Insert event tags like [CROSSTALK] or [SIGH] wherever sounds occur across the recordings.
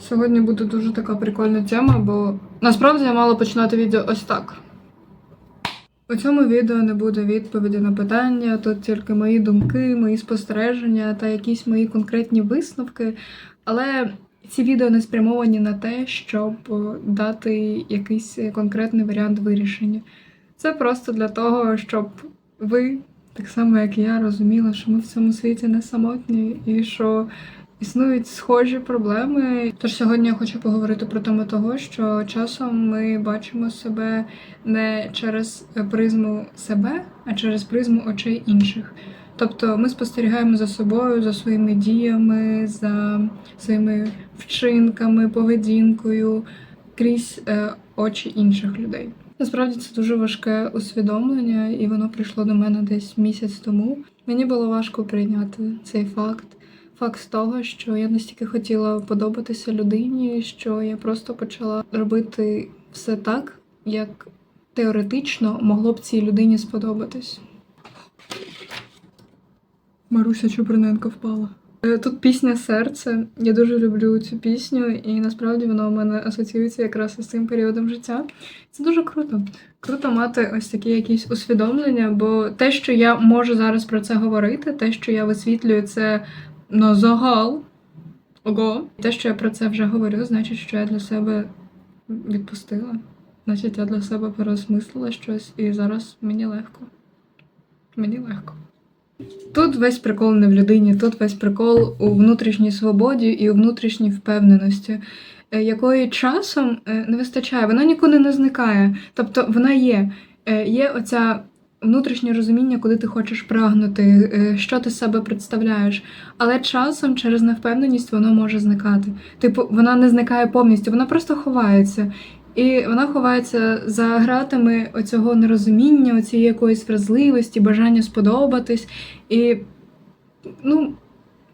Сьогодні буде дуже така прикольна тема, бо насправді я мала починати відео ось так. У цьому відео не буде відповіді на питання, тут тільки мої думки, мої спостереження та якісь мої конкретні висновки. Але ці відео не спрямовані на те, щоб дати якийсь конкретний варіант вирішення. Це просто для того, щоб ви, так само як я, розуміли, що ми в цьому світі не самотні і що Існують схожі проблеми. Тож сьогодні я хочу поговорити про тему того, що часом ми бачимо себе не через призму себе, а через призму очей інших. Тобто ми спостерігаємо за собою, за своїми діями, за своїми вчинками, поведінкою крізь е, очі інших людей. Насправді це дуже важке усвідомлення, і воно прийшло до мене десь місяць тому. Мені було важко прийняти цей факт факт того, що я настільки хотіла подобатися людині, що я просто почала робити все так, як теоретично могло б цій людині сподобатись. Маруся Чуприненко впала. Е, Тут пісня серце. Я дуже люблю цю пісню, і насправді вона у мене асоціюється якраз із цим періодом життя. Це дуже круто. Круто мати ось такі якісь усвідомлення, бо те, що я можу зараз про це говорити, те, що я висвітлюю, це на загал. Ого. Те, що я про це вже говорю, значить, що я для себе відпустила. Значить, я для себе переосмислила щось, і зараз мені легко. Мені легко. Тут весь прикол не в людині, тут весь прикол у внутрішній свободі і у внутрішній впевненості, е, якої часом е, не вистачає. Вона нікуди не зникає. Тобто вона є. Е, Є оця внутрішнє розуміння, куди ти хочеш прагнути, е, що ти з себе представляєш. Але часом через невпевненість воно може зникати. Типу, вона не зникає повністю, вона просто ховається. І вона ховається за гратами оцього нерозуміння, оцієї якоїсь вразливості, бажання сподобатись. І, ну,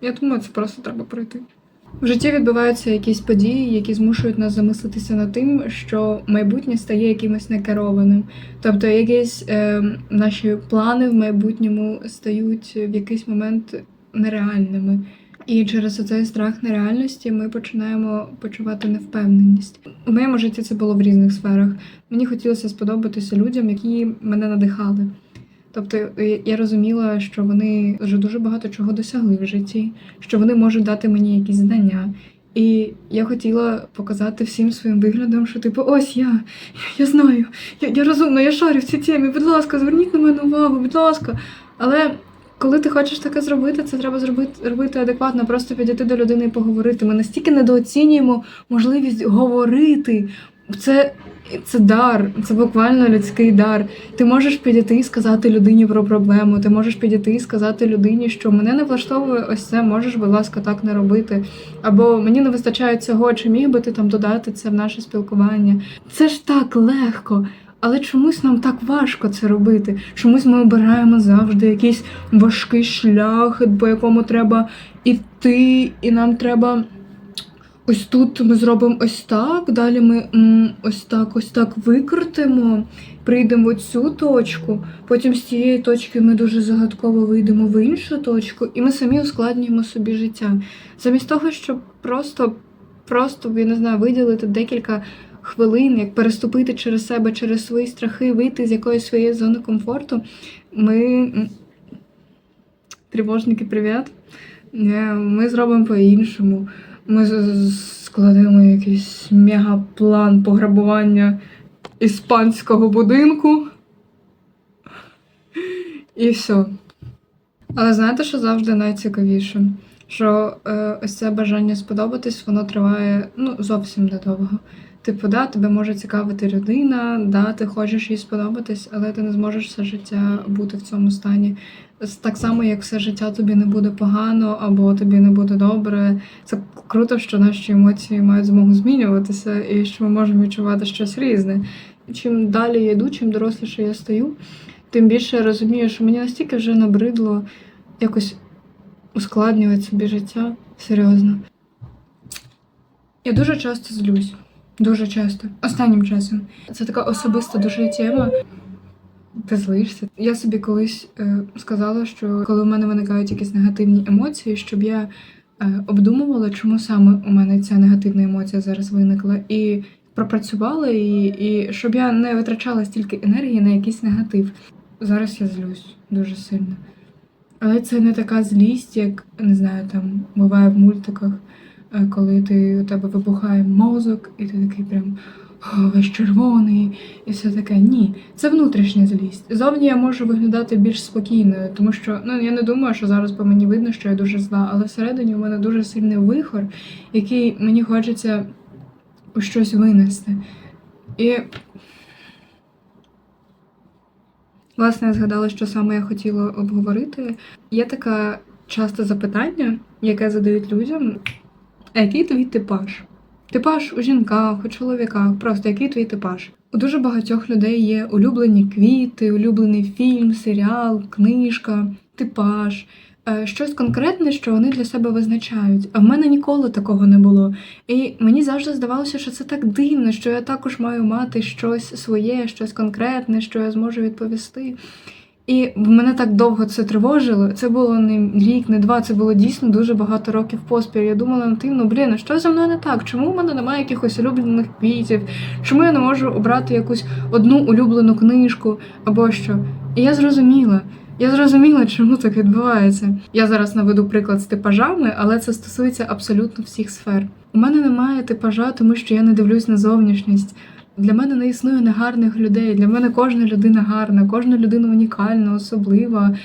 я думаю, це просто треба пройти. В житті відбуваються якісь події, які змушують нас замислитися над тим, що майбутнє стає якимось некерованим. Тобто, якісь е, наші плани в майбутньому стають в якийсь момент нереальними. І через цей страх нереальності ми починаємо почувати невпевненість. У моєму житті це було в різних сферах. Мені хотілося сподобатися людям, які мене надихали. Тобто е, я розуміла, що вони вже дуже багато чого досягли в житті, що вони можуть дати мені якісь знання. І я хотіла показати всім своїм виглядом, що типу, ось я, я знаю, я, я розумна, я шарю в цій темі, будь ласка, зверніть на мене увагу, будь ласка. Але коли ти хочеш таке зробити, це треба зробити робити адекватно, просто підійти до людини і поговорити. Ми настільки недооцінюємо можливість говорити. Це, це дар, це буквально людський дар. Ти можеш підійти і сказати людині про проблему. Ти можеш підійти і сказати людині, що мене не влаштовує ось це, можеш, будь ласка, так не робити. Або мені не вистачає цього, чи міг би ти там додати це в наше спілкування. Це ж так легко. Але чомусь нам так важко це робити. Чомусь ми обираємо завжди якийсь важкий шлях, по якому треба іти, і нам треба. Ось тут ми зробимо ось так, далі ми ось так, ось так викрутимо, прийдемо в цю точку, потім з цієї точки ми дуже загадково вийдемо в іншу точку, і ми самі ускладнюємо собі життя. Замість того, щоб просто, просто, я не знаю, виділити декілька хвилин, як переступити через себе, через свої страхи, вийти з якоїсь своєї зони комфорту, ми. Тривожники, привіт. Е, Ми зробимо по-іншому. Ми складемо якийсь мегаплан пограбування іспанського будинку. І все. Але знаєте, що завжди найцікавіше? Що е, ось це бажання сподобатись, воно триває ну, зовсім недовго. Типу, да, тебе може цікавити людина, да, ти хочеш їй сподобатись, але ти не зможеш все життя бути в цьому стані. Так само, як все життя тобі не буде погано або тобі не буде добре. Це круто, що наші емоції мають змогу змінюватися і що ми можемо відчувати щось різне. Чим далі я йду, чим доросліше я стаю, тим більше я розумію, що мені настільки вже набридло якось ускладнювати собі життя серйозно. Я дуже часто злюсь. Дуже часто. Останнім часом. Це така особиста дуже тема. Ти злишся. Я собі колись е, сказала, що коли в мене виникають якісь негативні емоції, щоб я е, обдумувала, чому саме у мене ця негативна емоція зараз виникла, і пропрацювала її, і щоб я не витрачала стільки енергії на якийсь негатив. Зараз я злюсь дуже сильно. Але це не така злість, як не знаю, там буває в мультиках, коли ти у тебе вибухає мозок, і ти такий прям весь червоний, і все таке. Ні, це внутрішня злість. Зовні я можу виглядати більш спокійною, тому що ну я не думаю, що зараз по мені видно, що я дуже зла, але всередині у мене дуже сильний вихор, який мені хочеться у щось винести. І Власне, я згадала, що саме я хотіла обговорити. Є таке часте запитання, яке задають людям: а який твій типаж? Типаж у жінках, у чоловіках, просто який твій типаж? У дуже багатьох людей є улюблені квіти, улюблений фільм, серіал, книжка, типаж, е, щось конкретне, що вони для себе визначають. А в мене ніколи такого не було. І мені завжди здавалося, що це так дивно, що я також маю мати щось своє, щось конкретне, що я зможу відповісти. І мене так довго це тривожило. Це було не рік, не два, це було дійсно дуже багато років поспіль. Я думала над тим, ну блін, а що зі мною не так? Чому в мене немає якихось улюблених квітів? Чому я не можу обрати якусь одну улюблену книжку або що? І я зрозуміла. Я зрозуміла, чому так відбувається. Я зараз наведу приклад з типажами, але це стосується абсолютно всіх сфер. У мене немає типажа, тому що я не дивлюсь на зовнішність. Для мене не існує негарних людей. Для мене кожна людина гарна, кожна людина унікальна, особлива.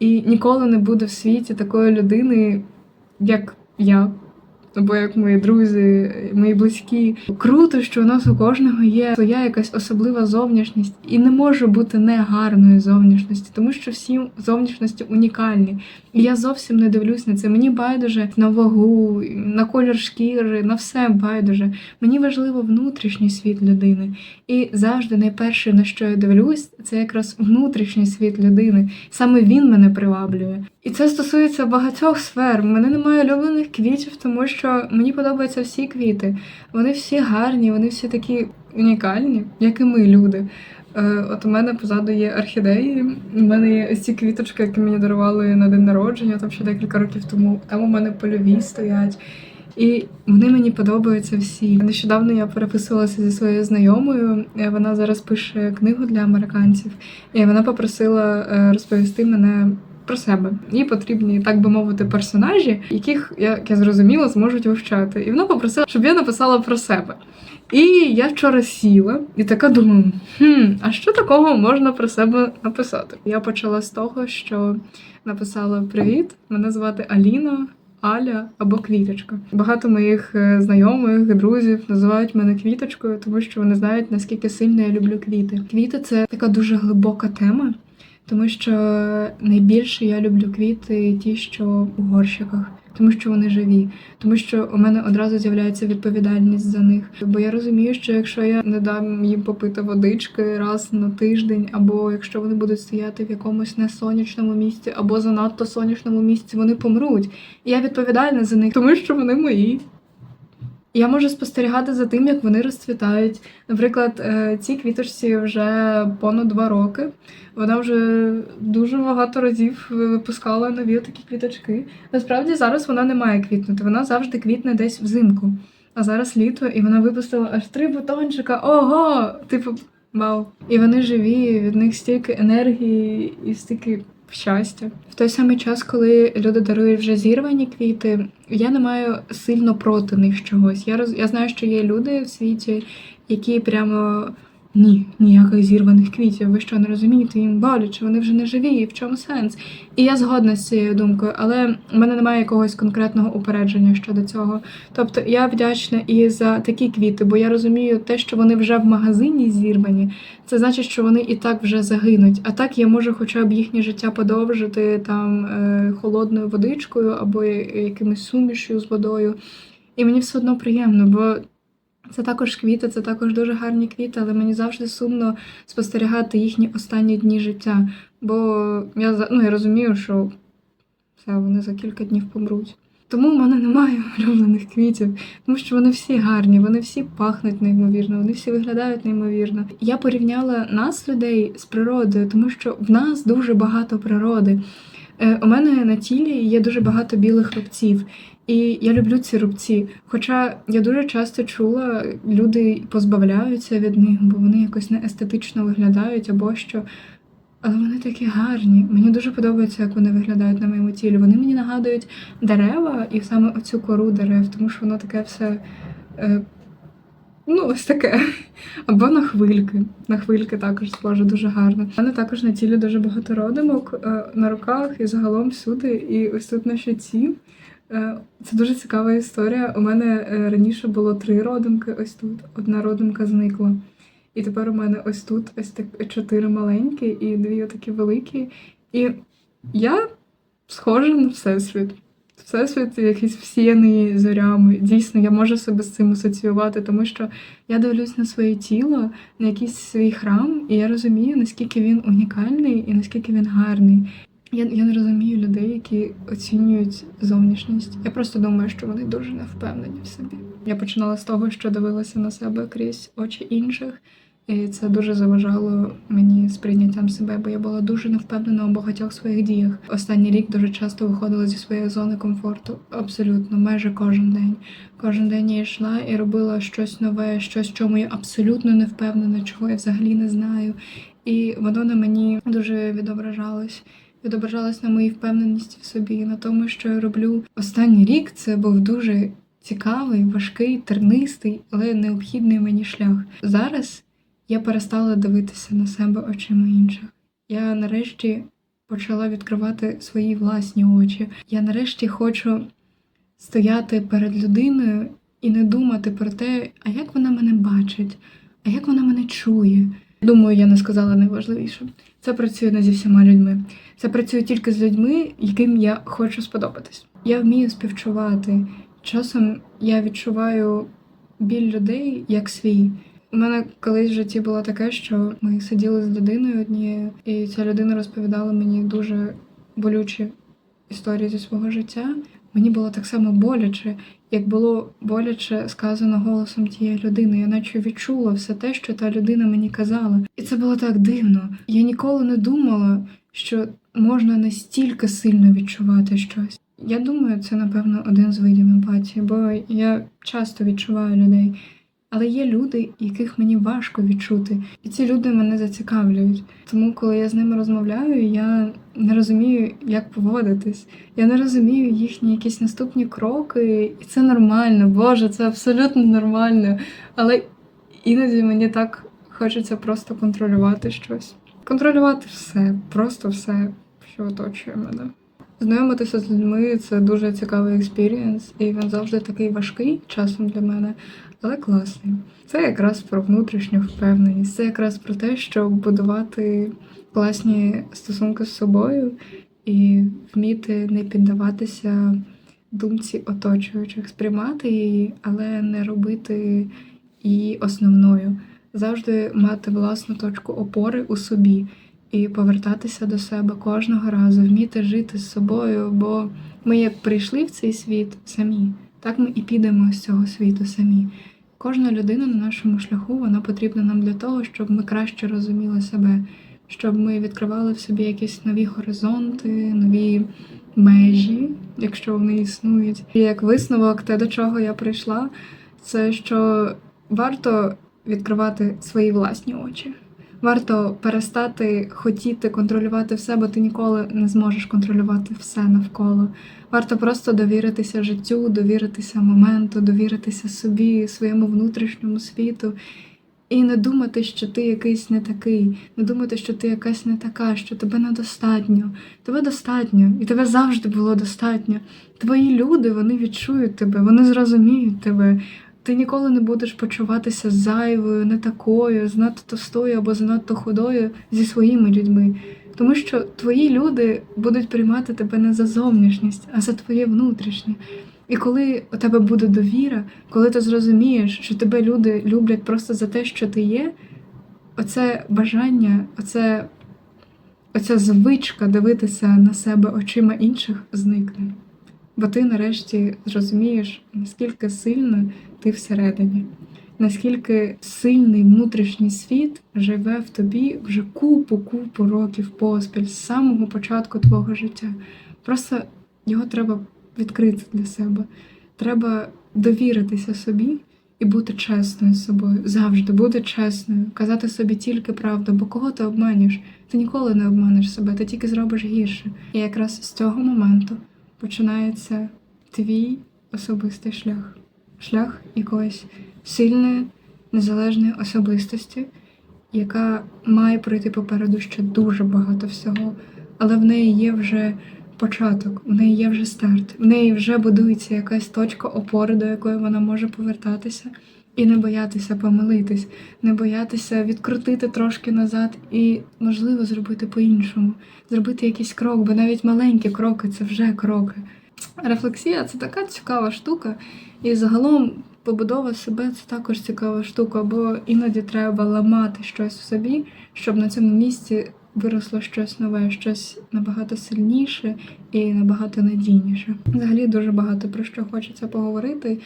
І ніколи не буде в світі такої людини, як я. Або як мої друзі, мої близькі. Круто, що у нас у кожного є своя якась особлива зовнішність, і не може бути негарної зовнішності, тому що всі зовнішності унікальні. І я зовсім не дивлюсь на це. Мені байдуже на вагу, на колір шкіри, на все байдуже. Мені важливо внутрішній світ людини. І завжди найперше, на що я дивлюсь, це якраз внутрішній світ людини. Саме він мене приваблює. І це стосується багатьох сфер. У мене немає улюблених квітів, тому що мені подобаються всі квіти. Вони всі гарні, вони всі такі унікальні, як і ми, люди. Е, От у мене позаду є орхідеї. У мене є ці квіточки, які мені дарували на день народження, там ще декілька років тому. Там у мене польові стоять. І вони мені подобаються всі. Нещодавно я переписувалася зі своєю знайомою. е, Вона зараз пише книгу для американців, і вона попросила е, розповісти мене. Про себе їй потрібні, так би мовити, персонажі, яких, як я зрозуміла, зможуть вивчати. І вона попросила, щоб я написала про себе. І я вчора сіла і така думаю: хм, а що такого можна про себе написати? Я почала з того, що написала Привіт, мене звати Аліна. Аля або квіточка. Багато моїх е, знайомих, друзів називають мене квіточкою, тому що вони знають, наскільки сильно я люблю квіти. Квіти це така дуже глибока тема, тому що найбільше я люблю квіти ті, що у горщиках, тому що вони живі, тому що у мене одразу з'являється відповідальність за них. Бо я розумію, що якщо я не дам їм попити водички раз на тиждень, або якщо вони будуть стояти в якомусь несонячному місці, або занадто сонячному місці, вони помруть. І я відповідальна за них, тому що вони мої. Я можу спостерігати за тим, як вони розцвітають. Наприклад, е, цій квіточці вже понад два роки. Вона вже дуже багато разів випускала нові такі квіточки. Насправді зараз вона не має квітнути, вона завжди квітне десь взимку. А зараз літо, і вона випустила аж три бутончика. Ого! Типу, вау. І вони живі, від них стільки енергії і стільки щастя. В той самий час, коли люди дарують вже зірвані квіти, я не маю сильно проти них чогось. Я роз... я знаю, що є люди в світі, які прямо. Ні, ніяких зірваних квітів. Ви що не розумієте, їм боляче, вони вже не живі. і В чому сенс? І я згодна з цією думкою, але в мене немає якогось конкретного упередження щодо цього. Тобто я вдячна і за такі квіти, бо я розумію те, що вони вже в магазині зірвані, це значить, що вони і так вже загинуть. А так я можу хоча б їхнє життя подовжити там е, холодною водичкою або якимось сумішю з водою. І мені все одно приємно, бо це також квіти, це також дуже гарні квіти, але мені завжди сумно спостерігати їхні останні дні життя. Бо я ну, я розумію, що все, вони за кілька днів помруть. Тому в мене немає [LAUGHS] улюблених квітів, тому що вони всі гарні, вони всі пахнуть неймовірно, вони всі виглядають неймовірно. Я порівняла нас, людей, з природою, тому що в нас дуже багато природи. Е, У мене на тілі є дуже багато білих рубців. І я люблю ці рубці. Хоча я дуже часто чула, люди позбавляються від них, бо вони якось не естетично виглядають або що. Але вони такі гарні. Мені дуже подобається, як вони виглядають на моєму тілі. Вони мені нагадують дерева і саме оцю кору дерев, тому що воно таке все. Ну, ось таке. Або на хвильки. На хвильки також схоже дуже гарно. У мене також на тілі дуже багато родимок е, на руках і загалом всюди. І ось тут на щоці. Е, Це дуже цікава історія. У мене е, раніше було три родимки, ось тут. Одна родимка зникла. І тепер у мене ось тут ось так чотири маленькі і дві такі великі. І я схожа на всесвіт. Всесвіт якийсь всіяний зорями. Дійсно, я можу себе з цим асоціювати, тому що я дивлюсь на своє тіло, на якийсь свій храм, і я розумію, наскільки він унікальний і наскільки він гарний. Я, я не розумію людей, які оцінюють зовнішність. Я просто думаю, що вони дуже не впевнені в собі. Я починала з того, що дивилася на себе крізь очі інших, і це дуже заважало мені з прийняттям себе, бо я була дуже невпевнена у багатьох своїх діях. Останній рік дуже часто виходила зі своєї зони комфорту. Абсолютно, майже кожен день. Кожен день я йшла і робила щось нове, щось, чому я абсолютно не впевнена, чого я взагалі не знаю. І воно на мені дуже відображалось. Відображалось на моїй впевненості в собі, на тому, що я роблю. Останній рік це був дуже цікавий, важкий, тернистий, але необхідний мені шлях. Зараз я перестала дивитися на себе очима інших. Я нарешті почала відкривати свої власні очі. Я нарешті хочу стояти перед людиною і не думати про те, а як вона мене бачить, а як вона мене чує. Думаю, я не сказала найважливіше. Це працює не зі всіма людьми. Це працює тільки з людьми, яким я хочу сподобатись. Я вмію співчувати. Часом я відчуваю біль людей як свій. У мене колись в житті було таке, що ми сиділи з людиною однією, і ця людина розповідала мені дуже болючі історії зі свого життя. Мені було так само боляче, як було боляче сказано голосом тієї людини. Я наче відчула все те, що та людина мені казала. І це було так дивно. Я ніколи не думала, що можна настільки сильно відчувати щось. Я думаю, це напевно один з видів емпатії, бо я часто відчуваю людей. Але є люди, яких мені важко відчути, і ці люди мене зацікавлюють. Тому, коли я з ними розмовляю, я не розумію, як поводитись. Я не розумію їхні якісь наступні кроки, і це нормально. Боже, це абсолютно нормально. Але іноді мені так хочеться просто контролювати щось. Контролювати все, просто все, що оточує мене. Знайомитися з людьми це дуже цікавий експірієнс, і він завжди такий важкий часом для мене, але класний. Це якраз про внутрішню впевненість, це якраз про те, щоб будувати класні стосунки з собою і вміти не піддаватися думці оточуючих, сприймати її, але не робити її основною. Завжди мати власну точку опори у собі і повертатися до себе кожного разу, вміти жити з собою, бо ми як прийшли в цей світ самі, так ми і підемо з цього світу самі. Кожна людина на нашому шляху вона потрібна нам для того, щоб ми краще розуміли себе, щоб ми відкривали в собі якісь нові горизонти, нові межі, якщо вони існують. І як висновок, те, до чого я прийшла, це що варто відкривати свої власні очі. Варто перестати хотіти контролювати все, бо ти ніколи не зможеш контролювати все навколо. Варто просто довіритися життю, довіритися моменту, довіритися собі, своєму внутрішньому світу. І не думати, що ти якийсь не такий, не думати, що ти якась не така, що тебе недостатньо. Тебе достатньо, і тебе завжди було достатньо. Твої люди вони відчують тебе, вони зрозуміють тебе. Ти ніколи не будеш почуватися зайвою, не такою, занадто товстою або занадто худою зі своїми людьми. Тому що твої люди будуть приймати тебе не за зовнішність, а за твоє внутрішнє. І коли у тебе буде довіра, коли ти зрозумієш, що тебе люди люблять просто за те, що ти є, оце бажання, оце, оця звичка дивитися на себе очима інших зникне. Бо ти нарешті зрозумієш, наскільки сильно ти всередині, наскільки сильний внутрішній світ живе в тобі вже купу-купу років поспіль з самого початку твого життя. Просто його треба відкрити для себе. Треба довіритися собі і бути чесною з собою. Завжди бути чесною, казати собі тільки правду, бо кого ти обманюєш? Ти ніколи не обманеш себе, ти тільки зробиш гірше. І якраз з цього моменту починається твій особистий шлях. Шлях якоїсь сильної, незалежної особистості, яка має пройти попереду ще дуже багато всього, але в неї є вже початок, в неї є вже старт, в неї вже будується якась точка опори, до якої вона може повертатися, і не боятися помилитись, не боятися відкрутити трошки назад і, можливо, зробити по-іншому, зробити якийсь крок, бо навіть маленькі кроки це вже кроки. Рефлексія це така цікава штука, і загалом побудова себе це також цікава штука, бо іноді треба ламати щось в собі, щоб на цьому місці виросло щось нове, щось набагато сильніше і набагато надійніше. Взагалі дуже багато про що хочеться поговорити.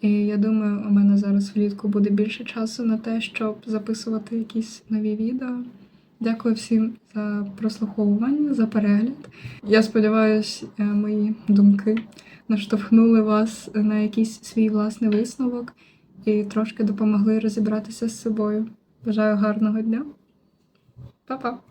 І я думаю, у мене зараз влітку буде більше часу на те, щоб записувати якісь нові відео. Дякую всім за прослуховування, за перегляд. Я сподіваюся, мої думки наштовхнули вас на якийсь свій власний висновок і трошки допомогли розібратися з собою. Бажаю гарного дня. Па-па!